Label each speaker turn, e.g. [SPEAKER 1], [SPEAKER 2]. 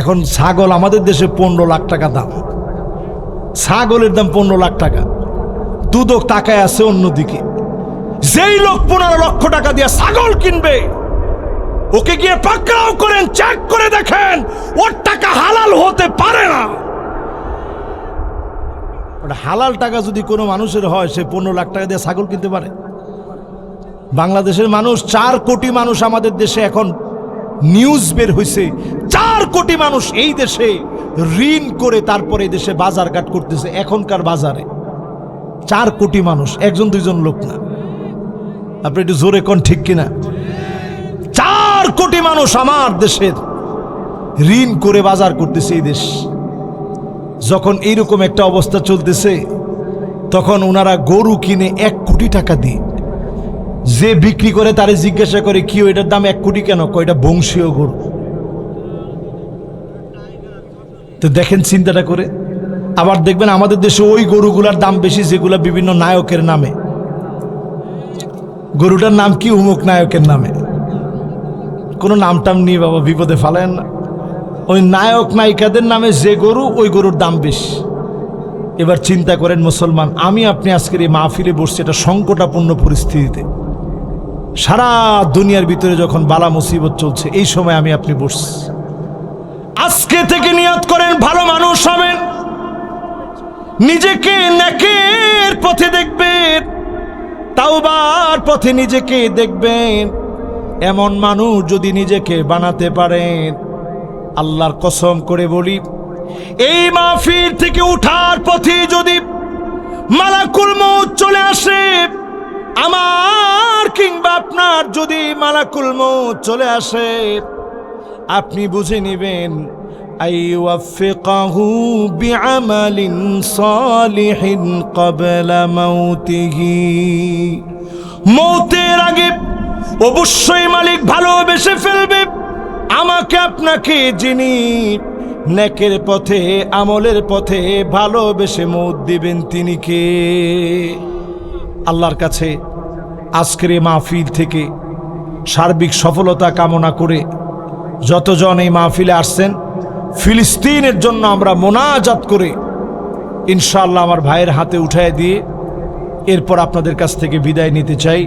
[SPEAKER 1] এখন ছাগল আমাদের দেশে পনেরো লাখ টাকা দাম। ছাগলের দাম পনেরো লাখ টাকা। দুদক টাকায় আছে অন্যদিকে। যেই লোক পনেরো লক্ষ টাকা দিয়ে ছাগল কিনবে, ওকে গিয়ে পাকড়াও করেন, চেক করে দেখেন, ওর টাকা হালাল হতে পারে না। ওটা হালাল টাকা যদি কোনো মানুষের হয়, সে পনেরো লাখ টাকা দিয়ে ছাগল কিনতে পারে। বাংলাদেশের মানুষ, চার কোটি মানুষ আমাদের দেশে এখন নিউজ বের হয়েছে কোটি মানুষ এই দেশে ঋণ করে তারপরে দেশে বাজারঘাট করতেছে, এখনকার বাজারে। চার কোটি মানুষ, একজন, দুইজন লোক না। আপনি একটু জোরে কোন ঠিক কিনা? চার কোটি মানুষ আমার দেশের ঋণ করে বাজার করতেছে এই দেশ। যখন এইরকম একটা অবস্থা চলতেছে, তখন ওনারা গরু কিনে এক কোটি টাকা দিয়ে, যে বিক্রি করে তারে জিজ্ঞাসা করে, কি এটার দাম এক কোটি কেন? কয়টা বংশীয় গরু। তো দেখেন চিন্তাটা করে। আবার দেখবেন আমাদের দেশে ওই গরুগুলার দাম বেশি, যেগুলা বিভিন্ন নায়কের নামে। গরুটার নাম কি? উমুক নায়কের নামে। কোনো নাম টাম নেই বাবা বিপদে ফালেন না। ওই নায়ক নায়িকাদের নামে যে গরু, ওই গরুর দাম বেশি। এবার চিন্তা করেন মুসলমান, আমি আপনি আজকের এই মাহফিলে বসছি এটা সংকটাপূর্ণ পরিস্থিতিতে। সারা দুনিয়ার ভিতরে যখন বালা মুসিবত চলছে, এই সময় আমি আপনি বসছি। আজকে থেকে নিয়ত করেন, ভালো মানুষ হবেন। নিজেকে নেকের পথে দেখবেন, তাওবার পথে নিজেকে দেখবেন। এমন মানুষ যদি নিজেকে বানাতে পারেন, আল্লাহর কসম করে বলি, এই মাহফিল থেকে উঠার পথে যদি মালাকুল মৌত চলে আসে, আমার কিংবা আপনার যদি মালাকুল মৌত চলে আসে, আপনি বুঝে নেবেন أيوفقه بعمل صالح قبل موته মৌতের আগে অবশ্যই মালিক ভালোবেসে ফেলবে আমাকে আপনাকে যিনি নেকের পথে আমলের পথে ভালোবেসে মৌত দিবেন তিনি কে আল্লাহর কাছে আজকের এই মাহফিল থেকে সার্বিক সফলতা কামনা করে যতজন এই মাহফিলে আসছেন ফিলিস্তিনের জন্য আমরা মোনাজাত করে ইনশাল্লাহ আমার ভাইয়ের হাতে উঠায় দিয়ে এরপর আপনাদের কাছ থেকে বিদায় নিতে চাই।